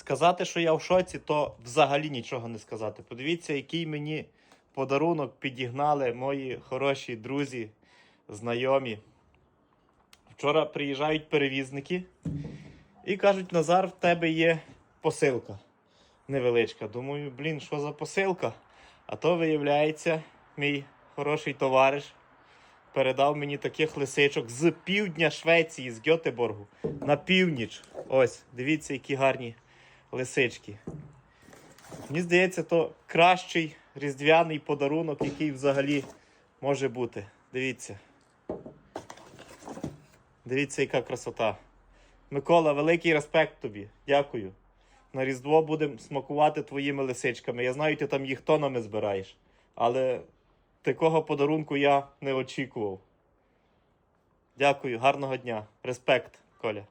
Сказати, що я в шоці, то взагалі нічого не сказати. Подивіться, який мені подарунок підігнали мої хороші друзі, знайомі. Вчора приїжджають перевізники і кажуть: Назар, в тебе є посилка невеличка. Думаю, блін, що за посилка? А то, виявляється, мій хороший товариш передав мені таких лисичок з півдня Швеції, з Гьотеборгу на північ. Ось, дивіться, які гарні лисички. Мені здається, то кращий різдвяний подарунок, який взагалі може бути. Дивіться. Дивіться, яка красота. Микола, великий респект тобі. Дякую. На Різдво будемо смакувати твоїми лисичками. Я знаю, ти там їх тонами збираєш. Але такого подарунку я не очікував. Дякую, гарного дня. Респект, Коля.